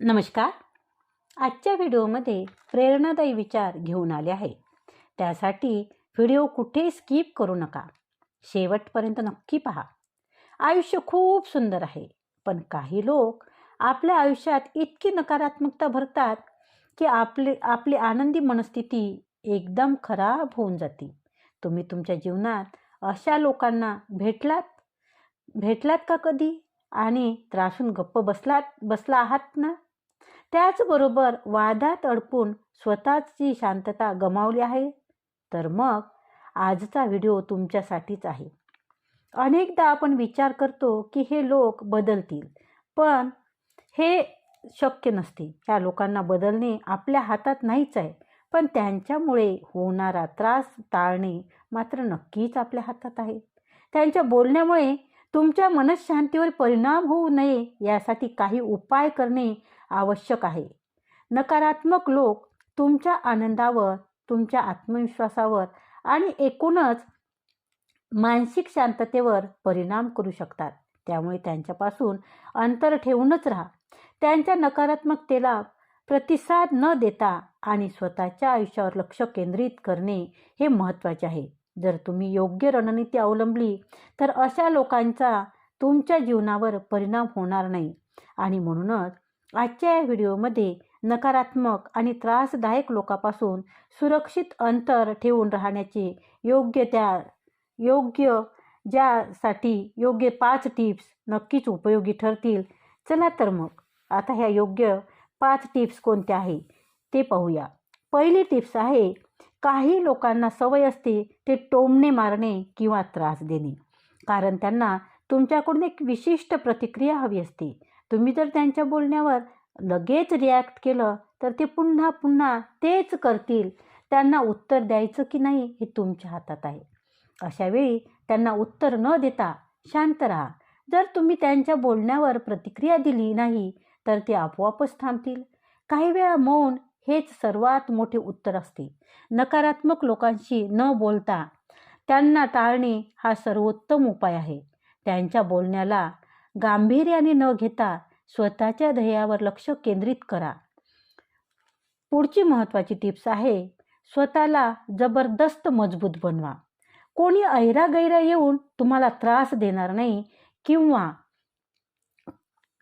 नमस्कार. आजच्या व्हिडिओमध्ये प्रेरणादायी विचार घेऊन आले आहे. त्यासाठी व्हिडिओ कुठे स्किप करू नका. शेवटपर्यंत नक्की पहा. आयुष्य खूप सुंदर आहे पण काही लोक आपल्या आयुष्यात इतकी नकारात्मकता भरतात की आपले आपली आनंदी मनस्थिती एकदम खराब होऊन जाते. तुम्ही तुमच्या जीवनात अशा लोकांना भेटलात? भेटलात का कधी? आणि त्रासून गप्प बसलात बसला आहात ना? त्याचबरोबर वादात अडकून स्वतःची शांतता गमावली आहे. तर मग आजचा व्हिडिओ तुमच्यासाठीच आहे. अनेकदा आपण विचार करतो की हे लोक बदलतील पण हे शक्य नसते. ह्या लोकांना बदलणे आपल्या हातात नाहीच आहे पण त्यांच्यामुळे होणारा त्रास टाळणे मात्र नक्कीच आपल्या हातात आहे. त्यांच्या बोलण्यामुळे तुमच्या मनशांतीवर परिणाम होऊ नये यासाठी काही उपाय करणे आवश्यक आहे. नकारात्मक लोक तुमच्या आनंदावर तुमच्या आत्मविश्वासावर आणि एकूणच मानसिक शांततेवर परिणाम करू शकतात. त्यामुळे त्यांच्यापासून अंतर ठेवूनच राहा. त्यांच्या नकारात्मकतेला प्रतिसाद न देता आणि स्वतःच्या आयुष्यावर लक्ष केंद्रित करणे हे महत्त्वाचे आहे. जर तुम्ही योग्य रणनीती अवलंबली तर अशा लोकांचा तुमच्या जीवनावर परिणाम होणार नाही. आणि म्हणूनच आजच्या या व्हिडिओमध्ये नकारात्मक आणि त्रासदायक लोकांपासून सुरक्षित अंतर ठेवून राहण्याचे योग्य त्या योग्य ज्यासाठी योग्य पाच टिप्स नक्कीच उपयोगी ठरतील. चला तर मग आता ह्या योग्य पाच टिप्स कोणत्या आहे ते पाहूया. पहिली टिप्स आहे काही लोकांना सवय असते ते टोमणे मारणे किंवा त्रास देणे. कारण त्यांना तुमच्याकडून एक विशिष्ट प्रतिक्रिया हवी असते. तुम्ही जर त्यांच्या बोलण्यावर लगेच रिॲक्ट केलं तर ते पुन्हा पुन्हा तेच करतील. त्यांना उत्तर द्यायचं की नाही हे तुमच्या हातात आहे. अशावेळी त्यांना उत्तर न देता शांत राहा. जर तुम्ही त्यांच्या बोलण्यावर प्रतिक्रिया दिली नाही तर ते आपोआपच थांबतील. काही वेळा मौन हेच सर्वात मोठे उत्तर असते. नकारात्मक लोकांशी न बोलता त्यांना टाळणे हा सर्वोत्तम उपाय आहे. त्यांच्या बोलण्याला गांभीर्याने न घेता स्वतःच्या ध्येयावर लक्ष केंद्रित करा. पुढची महत्त्वाची टिप्स आहे स्वतःला जबरदस्त मजबूत बनवा. कोणी ऐरागैरा येऊन तुम्हाला त्रास देणार नाही किंवा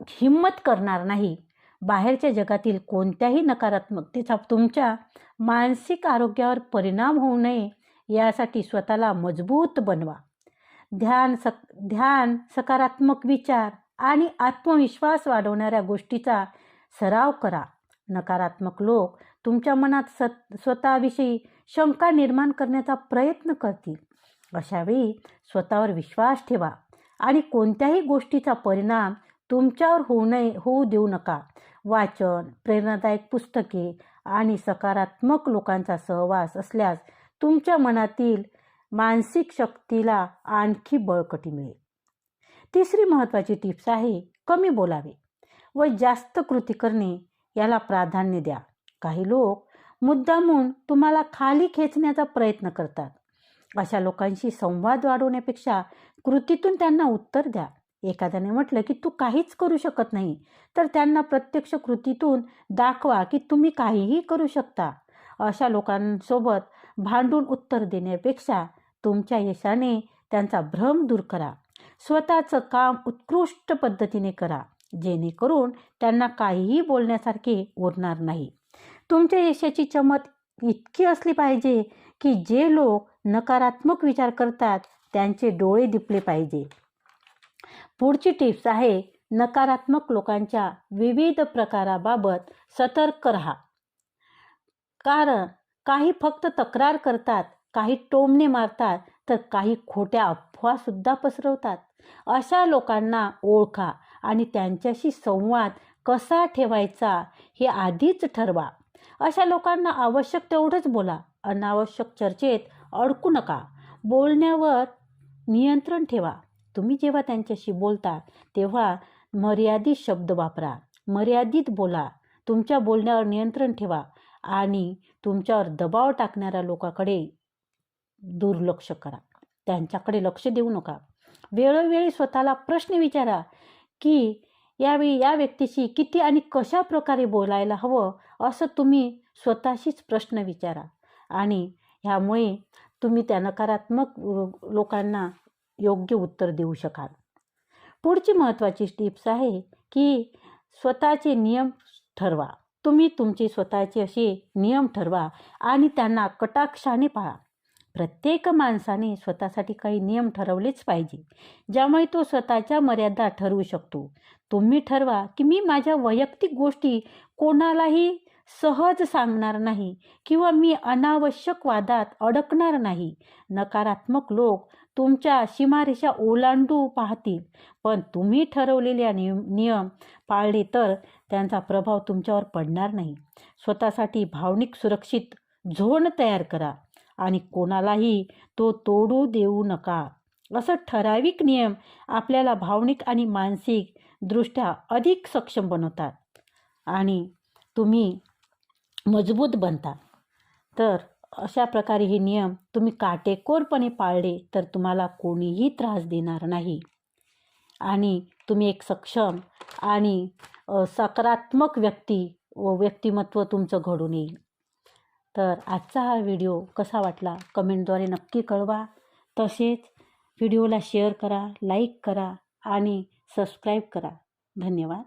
हिंमत करणार नाही बाहेरच्या जगातील कोणत्याही नकारात्मकतेचा तुमच्या मानसिक आरोग्यावर परिणाम होऊ नये यासाठी स्वतःला मजबूत बनवा. ध्यान सक ध्यान सकारात्मक विचार आणि आत्मविश्वास वाढवणाऱ्या गोष्टीचा सराव करा. नकारात्मक लोक तुमच्या मनात सत स्वतःविषयी शंका निर्माण करण्याचा प्रयत्न करतील. अशावेळी स्वतःवर विश्वास ठेवा आणि कोणत्याही गोष्टीचा परिणाम तुमच्यावर होऊ नये होऊ देऊ नका. वाचन प्रेरणादायक पुस्तके आणि सकारात्मक लोकांचा सहवास असल्यास तुमच्या मनातील मानसिक शक्तीला आणखी बळकटी मिळेल. तिसरी महत्त्वाची टिप्स आहे कमी बोलावे व जास्त कृती करणे याला प्राधान्य द्या. काही लोक मुद्दामून तुम्हाला खाली खेचण्याचा प्रयत्न करतात. अशा लोकांशी संवाद वाढवण्यापेक्षा कृतीतून त्यांना उत्तर द्या. एखाद्याने म्हटलं की तू काहीच करू शकत नाही. तर त्यांना प्रत्यक्ष कृतीतून दाखवा की तुम्ही काहीही करू शकता. अशा लोकांसोबत भांडून उत्तर देण्यापेक्षा तुमच्या यशाने त्यांचा भ्रम दूर करा. स्वतःचं काम उत्कृष्ट पद्धतीने करा. जेणेकरून त्यांना काहीही बोलण्यासारखे उरणार नाही. तुमच्या यशाची चमत इतकी असली पाहिजे की जे लोक नकारात्मक विचार करतात त्यांचे डोळे दिपले पाहिजे. पुढची टिप्स आहे नकारात्मक लोकांच्या विविध प्रकाराबाबत सतर्क राहा. कारण काही फक्त तक्रार करतात काही टोमणे मारतात तर काही खोट्या अफवासुद्धा पसरवतात. अशा लोकांना ओळखा आणि त्यांच्याशी संवाद कसा ठेवायचा हे आधीच ठरवा. अशा लोकांना आवश्यक तेवढंच बोला. अनावश्यक चर्चेत अडकू नका. बोलण्यावर नियंत्रण ठेवा. तुम्ही जेव्हा त्यांच्याशी बोलता तेव्हा मर्यादित शब्द वापरा. मर्यादित बोला. तुमच्या बोलण्यावर नियंत्रण ठेवा आणि तुमच्यावर दबाव टाकणाऱ्या लोकांकडे दुर्लक्ष करा. त्यांच्याकडे लक्ष देऊ नका. वेळोवेळी स्वतःला प्रश्न विचारा की यावेळी या व्यक्तीशी किती आणि कशा प्रकारे बोलायला हवं असं तुम्ही स्वतःशीच प्रश्न विचारा. आणि ह्यामुळे तुम्ही त्या नकारात्मक लोकांना योग्य उत्तर देऊ शकाल. पुढची महत्त्वाची टिप्स आहे की स्वतःचे नियम ठरवा. तुम्ही तुमचे स्वतःचे असे नियम ठरवा आणि त्यांना कटाक्षाने पाळा. प्रत्येक माणसाने स्वतःसाठी काही नियम ठरवलेच पाहिजे. ज्यामुळे तो स्वतःच्या मर्यादा ठरवू शकतो. तुम्ही ठरवा की मी माझ्या वैयक्तिक गोष्टी कोणालाही सहज सांगणार नाही किंवा मी अनावश्यक वादात अडकणार नाही. नकारात्मक लोक तुमच्या सीमारेषा ओलांडू पाहतील. पण तुम्ही ठरवलेल्या नियम नियम पाळले तर त्यांचा प्रभाव तुमच्यावर पडणार नाही. स्वतःसाठी भावनिक सुरक्षित झोन तयार करा. आणि कोणालाही तो तोडू देऊ नका. असं ठराविक नियम आपल्याला भावनिक आणि मानसिक दृष्ट्या अधिक सक्षम बनवतात. आणि तुम्ही मजबूत बनता. तर अशा प्रकारे हे नियम तुम्ही काटेकोरपणे पाळले तर तुम्हाला कोणीही त्रास देणार नाही. आणि तुम्ही एक सक्षम आणि सकारात्मक व्यक्ती व व्यक्तिमत्व तुमचं घडून येईल. तर आजचा हा व्हिडिओ कसा वाटला कमेंटद्वारे नक्की कळवा. तसेच व्हिडिओला शेअर करा लाईक करा आणि सबस्क्राईब करा. धन्यवाद.